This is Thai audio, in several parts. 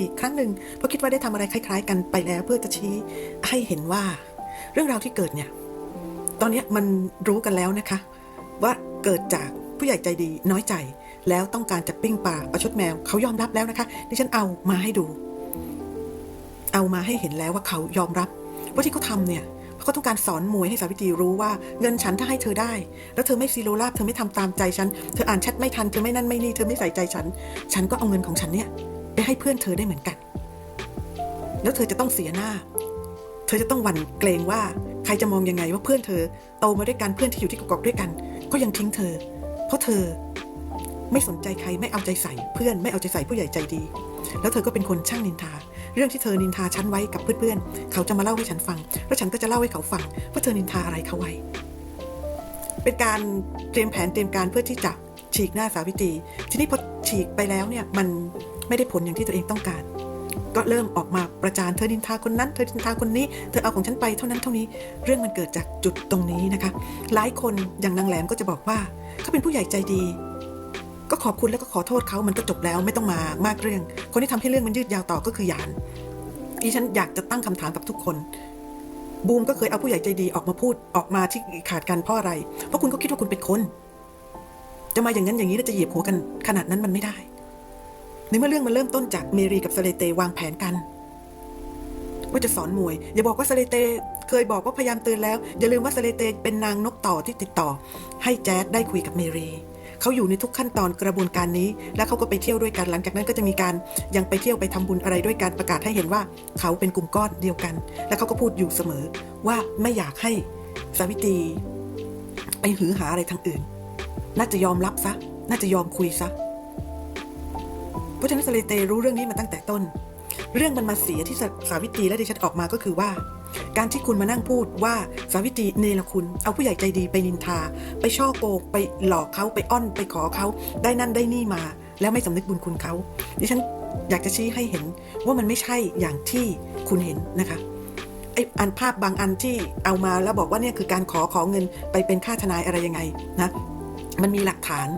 อีกครั้งหนึ่งเพราะคิดว่าได้ทำอะไรคล้าย ๆ กันไปแล้ว เพื่อจะชี้ให้เห็นว่า เรื่องราวที่เกิดเนี่ย ตอนนี้มันรู้กันแล้วนะคะ ว่าเกิดจากผู้ใหญ่ใจดีน้อยใจ แล้วต้องการจะปิ้งปลาประชดแมวเขายอมรับแล้วนะคะดิฉันเอามาให้ดู เอามาให้เห็นแล้วว่าเขายอมรับว่าที่เขาทำเนี่ยเพราะเขาต้องการสอนมวยให้สาวิตรีรู้ว่าเงินฉันถ้าให้เธอได้ แล้วเธอไม่ซีโรราบเธอไม่ทำตามใจฉัน เธออ่านแชทไม่ทัน เธอไม่นั่นไม่นี่ เธอไม่ใส่ใจฉัน ฉันก็เอาเงินของฉันเนี่ย ไปให้เพื่อนเธอได้เหมือนกัน แล้วเธอจะต้องเสียหน้า เธอจะต้องหวั่นเกรงว่าใครจะมองยังไงว่าเพื่อนเธอโตมาด้วยกันเพื่อนที่อยู่ที่กกอกด้วยกัน ก็ยังทิ้งเธอ เพราะเธอไม่สนใจใครไม่เอาใจใส่เพื่อนไม่เอาใจใส่ผู้ใหญ่ใจดี แล้วเธอก็เป็นคนช่างนินทา เรื่องที่เธอนินทาฉันไว้กับเพื่อนๆเขาจะมาเล่าให้ฉันฟัง แล้วฉันก็จะเล่าให้เขาฟังว่าเธอนินทาอะไรเขาไว้ เป็นการเตรียมแผนเตรียมการเพื่อที่จะฉีกหน้าสาวิตรีทีนี้พอฉีกไปแล้วเนี่ยมัน ไม่ได้ผลอย่างที่ตัวเองต้องการ ก็เริ่มออกมาประจานเธอนินทาคนนั้น เธอนินทาคนนี้ เธอเอาของฉันไปเท่านั้นเท่านี้ เรื่องมันเกิดจากจุดตรงนี้นะคะ หลายคนอย่างนางแหลมก็จะบอกว่าเขาเป็นผู้ใหญ่ใจดี ก็ขอบคุณแล้วก็ขอโทษเขามันก็จบแล้วไม่ต้องมามากเรื่อง คนที่ทำให้เรื่องมันยืดยาวต่อก็คือหยานดิฉันอยากจะตั้งคำถามกับทุกคนบูมก็เคยเอาผู้ใหญ่ใจดีออกมาพูดออกมาที่ขาดกันเพราะอะไร เพราะคุณก็คิดว่าคุณเป็นคน จะมาอย่างนั้นอย่างนี้แล้วจะเหยียบหัวกันขนาดนั้นมันไม่ได้ ในเมื่อเรื่องมันเริ่มต้นจากเมรีกับสเลเตวางแผนกัน ว่าจะสอนมวย อย่าบอกว่าสเลเตเคยบอกว่าพยายามเตือนแล้ว อย่าลืมว่าสเลเตเป็นนางนกต่อที่ติดต่อ ให้แจ๊ดได้คุยกับเมรีเขาอยู่ในทุกขั้นตอนกระบวนการนี้ แล้วเขาก็ไปเที่ยวด้วยกันหลังจากนั้นก็จะมีการยังไปเที่ยวไปทำบุญอะไรด้วยการประกาศให้เห็นว่า เขาเป็นกลุ่มก้อนเดียวกัน และเขาก็พูดอยู่เสมอ ว่าไม่อยากให้สาวิตรีไปหือหาอะไรทางอื่น น่าจะยอมรับซะ น่าจะยอมคุยซะ เพราะฉะนั้นสเลเตรู้เรื่องนี้มาตั้งแต่ต้น เรื่องมันมาเสียที่สาวิตรีและดิฉันออกมาก็คือว่า การที่คุณมานั่งพูดว่าสาวิตรีเนรคุณ เอาผู้ใหญ่ใจดีไปนินทา ไปช่อโกงไปหลอกเขาไปอ้อนไปขอเขาได้นั่นได้นี่มา แล้วไม่สำนึกบุญคุณเขาดิฉันอยากจะชี้ให้เห็นว่ามันไม่ใช่อย่างที่คุณเห็นนะคะไออันภาพบางอันที่เอามาแล้วบอกว่าเนี่ยคือการขอขอเงินไปเป็นค่าทนายอะไรยังไงนะมันมีหลักฐาน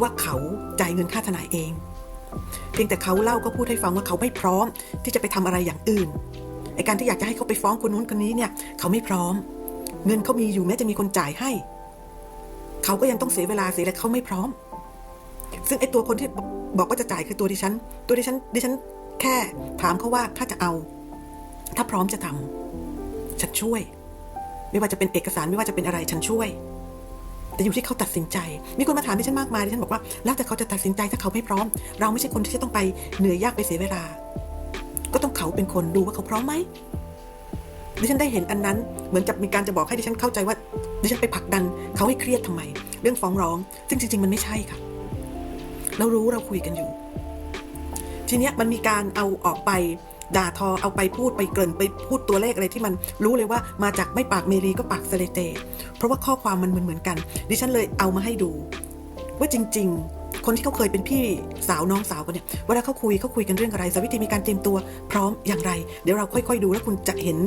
ว่าเขาจ่ายเงินค่าทนายเอง เพียงแต่เขาเล่าก็พูดให้ฟังว่าเขาไม่พร้อม ที่จะไปทำอะไรอย่างอื่นไอการที่อยากจะให้เขาไปฟ้องคนนู้นคนนี้เนี่ยเขาไม่พร้อม เงินเขามีอยู่แม้จะมีคนจ่ายให้ เขาก็ยังต้องเสียเวลาเสียและเขาไม่พร้อม ซึ่งไอตัวคนที่บอกว่าจะจ่ายคือตัวดิฉัน ตัวดิฉันดิฉันแค่ถามเขาว่าถ้าจะเอา ถ้าพร้อมจะทำฉันช่วย ไม่ว่าจะเป็นเอกสารไม่ว่าจะเป็นอะไรฉันช่วย แต่อยู่ที่เขาตัดสินใจ มีคนมาถามดิฉันมากมายดิฉันบอกว่า แล้วแต่เขาจะตัดสินใจถ้าเขาไม่พร้อม เราไม่ใช่คนที่จะต้องไปเหนื่อยยากไปเสียเวลา ก็ต้องเขาเป็นคนดูว่าเขาพร้อมไหมดิฉันได้เห็นอันนั้นเหมือนจะมีการจะบอกให้ดิฉันเข้าใจว่าดิฉันไปผลักดันเขาให้เครียดทำไม เรื่องฟ้องร้อง ซึ่งจริง ๆ มันไม่ใช่ค่ะ เรารู้เราคุยกันอยู่ ทีเนี้ยมันมีการเอาออกไป ด่าทอเอาไปพูดไปเกินไปพูดตัวเลขอะไรที่มันรู้เลยว่ามาจากไม่ปากเมรีก็ปากเซเลเต เพราะว่าข้อความมันเหมือนเหมือนกัน ดิฉันเลยเอามาให้ดู ว่าจริง ๆ คนที่เขาเคยเป็นพี่สาวน้องสาวกันเนี่ยเวลาเขาคุยเขาคุยกันเรื่องอะไรสาวิตรีมีการเตรียมตัวพร้อมอย่างไร เดี๋ยวเราค่อย ๆ ดูแล้วคุณจะเห็น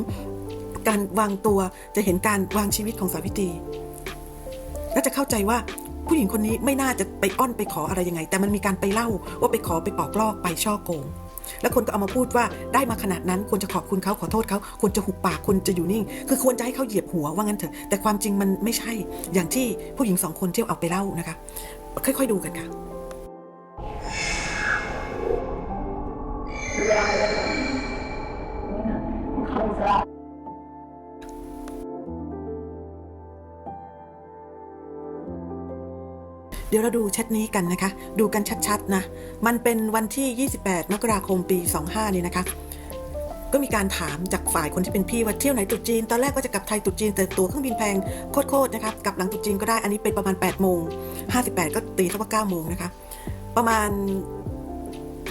การวางตัวจะเห็นการวางชีวิตของสาวิตรีและจะเข้าใจว่าผู้หญิงคนนี้ไม่น่าจะไปอ้อนไปขออะไรยังไง แต่มันมีการไปเล่าว่าไปขอไปปอกลอกไปช่อโกง แล้วคนก็เอามาพูดว่าได้มาขนาดนั้นควรจะขอบคุณเขาขอโทษเขาควรจะหุบปากควรจะอยู่นิ่ง คือควรจะให้เขาเหยียบหัวว่างั้นเถอะ แต่ความจริงมันไม่ใช่ อย่างที่ผู้หญิงสองคนเที่ยวเอาไปเล่านะคะ ค่อยๆดูกันค่ะ เดี๋ยวเราดูแชทนี้กันนะคะ ดูกันชัดๆนะ มันเป็นวันที่ 28 มกราคมปี 25 นี่นะคะ ก็มีการถามจากฝ่ายคนที่เป็นพี่ว่าเที่ยวไหนตุจีน ตอนแรกก็จะกลับไทยตุจีน แต่ตั๋วเครื่องบินแพงโคตรๆนะคะ กลับหลังตุจีนก็ได้ อันนี้เป็นประมาณ 8 โมง 58 ก็ตีเท่าว่า9โมงนะคะ ประมาณ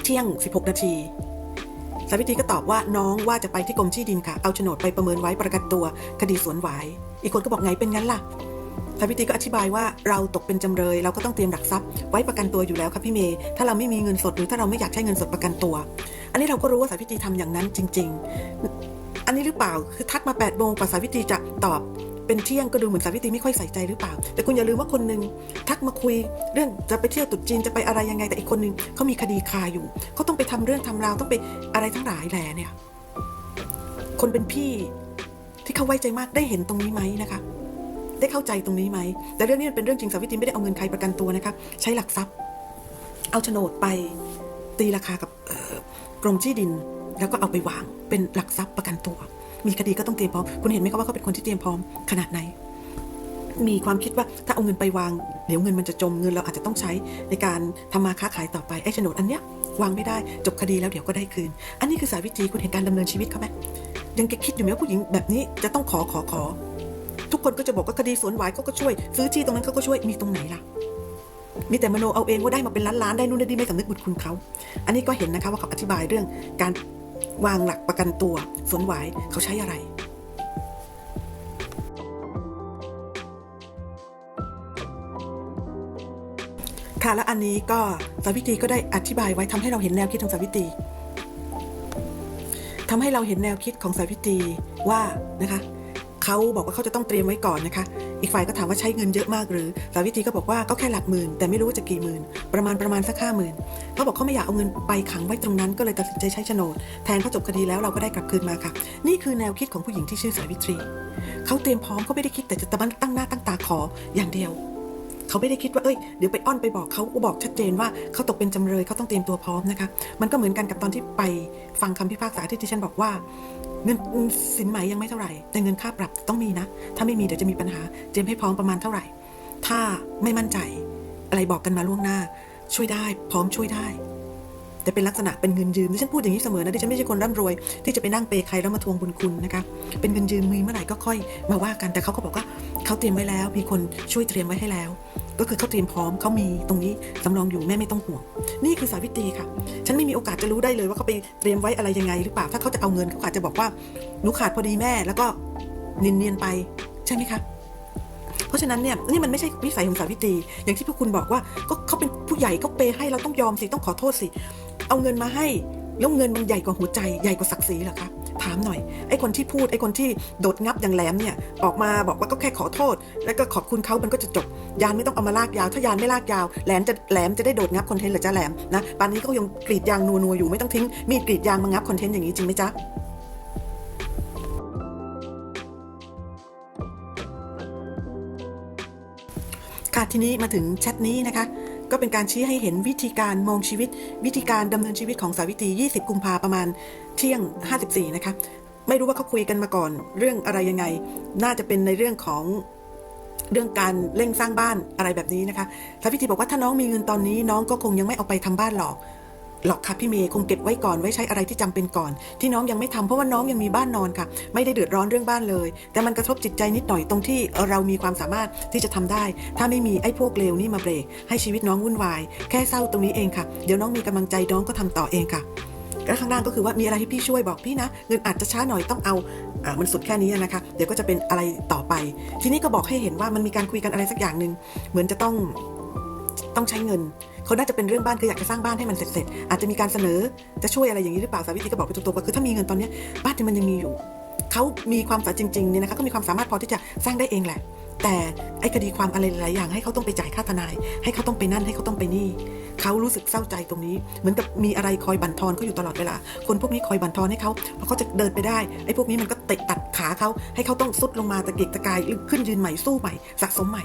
เที่ยง 16 นาทีสาวิตรีก็ตอบว่าน้องว่าจะไปที่กรมที่ดินค่ะ เอาโฉนดไปประเมินไว้ประกันตัว คดีสวนหวาย อีกคนก็บอกไงเป็นงั้นล่ะ สาวิตรีก็อธิบายว่าเราตกเป็นจำเลย เราก็ต้องเตรียมหลักทรัพย์ไว้ประกันตัวอยู่แล้วครับพี่เมย์ถ้าเราไม่มีเงินสดหรือถ้าเราไม่อยากใช้เงินสดประกันตัว อันนี้เราก็รู้ว่าสาวิตรีทำอย่างนั้นจริง ๆ อันนี้หรือเปล่าคือทักมา8ปดโมงกว่าสาวิตรีจะตอบเป็นเที่ยงก็ดูเหมือนสาวิตรีไม่ค่อยใส่ใจหรือเปล่า แต่คุณอย่าลืมว่าคนหนึ่งทักมาคุยเรื่องจะไปเที่ยวตรุษจีนจะไปอะไรยังไงแต่อีกคนหนึ่งเขามีคดีคาอยู่เขาต้องไปทำเรื่องทำราวต้องไปอะไรทั้งหลายแหล่เนี่ยคนเป็นพี่ที่เขาไว้ใจมากได้เห็นตรงนี้ไหมนะคะ ได้เข้าใจตรงนี้ไหม แต่เรื่องนี้มันเป็นเรื่องจริงสาวิตรีไม่ได้เอาเงินใครประกันตัวนะคะใช้หลักทรัพย์ เอาโฉนดไปตีราคากับกรมที่ดิน แล้วก็เอาไปวางเป็นหลักทรัพย์ประกันตัว มีคดีก็ต้องเตรียมพร้อม คุณเห็นไหมคะว่าเขาเป็นคนที่เตรียมพร้อมขนาดไหน มีความคิดว่าถ้าเอาเงินไปวาง เดี๋ยวเงินมันจะจมเงินเราอาจจะต้องใช้ในการทำมาค้าขายต่อไปไอ้โฉนดอันเนี้ยวางไม่ได้จบคดีแล้วเดี๋ยวก็ได้คืน อันนี้คือสายวิธีคุณเห็นการดำเนินชีวิตเขาไหมยังแกคิดอยู่ไหมว่าผู้หญิงแบบนี้จะต้องขอขอขอ ทุกคนก็จะบอกว่าคดีสวนหวายเขาก็ช่วย ซื้อที่ตรงนั้นเขาก็ช่วยมีตรงไหนล่ะ มีแต่มโนเอาเองว่าได้มาเป็นล้านล้านๆได้นู่นได้นี่ไม่สำนึกบุญคุณเขา อันนี้ก็เห็นนะคะว่าเขาอธิบายเรื่องการวางหลักประกันตัวสวนหวายเขาใช้อะไรค่ะและอันนี้ก็สาวิตรีก็ได้อธิบายไว้ทำให้เราเห็นแนวคิดของสาวิตรีทำให้เราเห็นแนวคิดของสาวิตรีว่านะคะ เขาบอกว่าเขาจะต้องเตรียมไว้ก่อนนะคะ อีกฝ่ายก็ถามว่าใช้เงินเยอะมากหรือสาวิตรีก็บอกว่าก็แค่หลักหมื่น แต่ไม่รู้ว่าจะกี่หมื่น ประมาณประมาณสักห้าหมื่นเขาบอกเขาไม่อยากเอาเงินไปขังไว้ตรงนั้น ก็เลยตัดสินใจใช้โฉนด แทนเขาจบคดีแล้วเราก็ได้กลับคืนมาค่ะ นี่คือแนวคิดของผู้หญิงที่ชื่อสาวิตรีเขาเตรียมพร้อมเขาไม่ได้คิดแต่จะตั้งหน้าตั้งตาขออย่างเดียว เขาไม่ได้คิดว่าเอ้ยเดี๋ยวไปอ้อนไปบอกเขาก็บอกชัดเจนว่าเขาตกเป็นจำเลยเขาต้องเตรียมตัวพร้อมนะคะ มันก็เหมือนกันกับตอนที่ไปฟังคำพิพากษาที่ที่ฉันบอกว่า เงินสินไหมยังไม่เท่าไหร่ แต่เงินค่าปรับต้องมีนะ ถ้าไม่มีเดี๋ยวจะมีปัญหาเตรียมให้พร้อมประมาณเท่าไหร่ ถ้าไม่มั่นใจ อะไรบอกกันมาล่วงหน้า ช่วยได้ พร้อมช่วยได้ แต่เป็นลักษณะเป็นเงินยืมดิฉันพูดอย่างนี้เสมอนะดิฉันไม่ใช่คนร่ำรวย ที่จะไปนั่งเปย์ใครแล้วมาทวงบุญคุณนะคะเป็นเงินยืมมีเมื่อไหร่ก็ค่อยมาว่ากันแต่เขาก็บอกว่าเขาเตรียมไว้แล้ว มีคนช่วยเตรียมไว้ให้แล้ว ก็คือเขาเตรียมพร้อมเขามีตรงนี้สำรองอยู่แม่ไม่ต้องห่วง นี่คือสาวิตรีค่ะ ฉันไม่มีโอกาสจะรู้ได้เลยว่าเขาไปเตรียมไว้อะไรยังไงหรือเปล่าถ้าเขาจะเอาเงินเขาอาจจะบอกว่าหนูขาดพอดีแม่ แล้วก็เนียนๆไปใช่ไหมคะเพราะฉะนั้นเนี่ยนี่มันไม่ใช่วิสัยของสาวิตรีอย่างที่พวกคุณบอกว่าก็เขาเป็นผู้ใหญ่เขาเปให้เราต้องยอมสิต้องขอโทษสิ เอาเงินมาให้แล้วเงินมันใหญ่กว่าหัวใจใหญ่กว่าศักดิ์ศรีเหรอคะถามหน่อยไอ้คนที่พูดไอ้คนที่โดดงับอย่างแหลมเนี่ยออกมาบอกว่าก็แค่ขอโทษ แล้วก็ขอบคุณเขามันก็จะจบ ยานไม่ต้องเอามาลากยาว ถ้ายานไม่ลากยาวแหลมจะแหลมจะได้โดดงับคอนเทนต์หรือจะแหลมนะปานนี้ก็ยังกรีดยางนัวๆอยู่ไม่ต้องทิ้งมีดกรีดยางมางับคอนเทนต์อย่างนี้จริงไหมจ๊ะค่ะทีนี้มาถึงแชทนี้นะคะ ก็เป็นการชี้ให้เห็นวิธีการมองชีวิต วิธีการดำเนินชีวิตของสาวิตรี 20 กุมภาประมาณเที่ยง 54 นะคะ ไม่รู้ว่าเขาคุยกันมาก่อน เรื่องอะไรยังไง น่าจะเป็นในเรื่องของเรื่องการเร่งสร้างบ้านอะไรแบบนี้นะคะสาวิตรีบอกว่าถ้าน้องมีเงินตอนนี้น้องก็คงยังไม่เอาไปทำบ้านหรอก หรอกค่ะพี่เมย์คงเก็บไว้ก่อนไว้ใช้อะไรที่จำเป็นก่อน ที่น้องยังไม่ทำเพราะว่าน้องยังมีบ้านนอนค่ะ ไม่ได้เดือดร้อนเรื่องบ้านเลย แต่มันกระทบจิตใจนิดหน่อยตรงที่เรามีความสามารถที่จะทำได้ ถ้าไม่มีไอ้พวกเลวนี่มาเบรก ให้ชีวิตน้องวุ่นวาย แค่เศร้าตรงนี้เองค่ะ เดี๋ยวน้องมีกำลังใจน้องก็ทำต่อเองค่ะแล้วข้างล่างก็คือว่ามีอะไรให้พี่ช่วยบอกพี่นะ เงินอาจจะช้าหน่อยต้องเอาอ่ามันสุดแค่นี้นะคะ เดี๋ยวก็จะเป็นอะไรต่อไป ทีนี้ก็บอกให้เห็นว่ามันมีการคุยกันอะไรสักอย่างหนึ่งเหมือนจะต้องต้องใช้เงิน เขาน่าจะเป็นเรื่องบ้านคืออยากจะสร้างบ้านให้มันเสร็จๆอาจจะมีการเสนอจะช่วยอะไรอย่างนี้หรือเปล่าสาวิตรีก็บอกไปตรงๆก็คือถ้ามีเงินตอนนี้บ้านที่มันยังมีอยู่เขามีความสามารถจริงๆเนี่ยนะคะก็มีความสามารถพอที่จะสร้างได้เองแหละ แต่ไอ้คดีความอะไรหลายอย่างให้เขาต้องไปจ่ายค่าทนาย ให้เขาต้องไปนั่นให้เขาต้องไปนี่เขารู้สึกเศร้าใจตรงนี้ เหมือนกับมีอะไรคอยบั่นทอนเขาอยู่ตลอดเวลา คนพวกนี้คอยบั่นทอนให้เขาพอเขาจะเดินไปได้ไอ้พวกนี้มันก็เตะตัดขาเขาให้เขาต้องซุดลงมาตะเกียกตะกายขึ้นยืนใหม่สู้ใหม่สะสมใหม่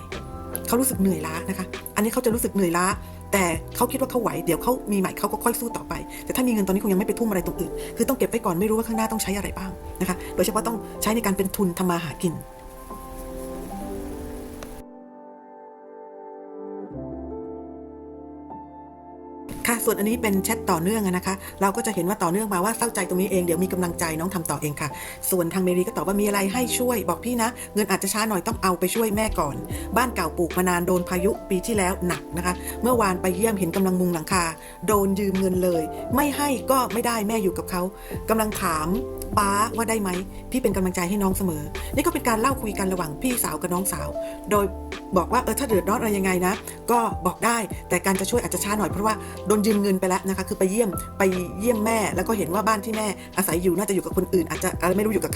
เขารู้สึกเหนื่อยล้านะคะ อันนี้เขาจะรู้สึกเหนื่อยล้า แต่เขาคิดว่าเขาไหวเดี๋ยวเขามีใหม่เขาก็ค่อยสู้ต่อไป แต่ถ้ามีเงินตอนนี้คงยังไม่ไปทุ่มอะไรตรงอื่น คือต้องเก็บไว้ก่อนไม่รู้ว่าข้างหน้าต้องใช้อะไรบ้างนะคะโดยเฉพาะต้องใช้ในการเป็นทุนทำมาหากิน ส่วนอันนี้เป็นแชทต่อเนื่องนะคะ เราก็จะเห็นว่าต่อเนื่องมาว่าเศร้าใจตรงนี้เองเดี๋ยวมีกำลังใจน้องทำต่อเองค่ะ ส่วนทางเมรีก็ตอบว่ามีอะไรให้ช่วย บอกพี่นะ เงินอาจจะช้าหน่อยต้องเอาไปช่วยแม่ก่อน บ้านเก่าปลูกมานานโดนพายุปีที่แล้วหนักนะคะ เมื่อวานไปเยี่ยมเห็นกำลังมุงหลังคา โดนยืมเงินเลย ไม่ให้ก็ไม่ได้แม่อยู่กับเขากำลังถามป้าว่าได้ไหมพี่เป็นกำลังใจให้น้องเสมอ นี่ก็เป็นการเล่าคุยกันระหว่างพี่สาวกับน้องสาว โดยบอกว่าเออถ้าเดือดร้อนอะไรยังไงนะ ก็บอกได้แต่การจะช่วยอาจจะช้าหน่อยเพราะว่าโดนยืมเงินไปแล้วนะคะ คือไปเยี่ยมไปเยี่ยมแม่ แล้วก็เห็นว่าบ้านที่แม่อาศัยอยู่น่าจะอยู่กับคนอื่น อาจจะอะไรไม่รู้อยู่กับ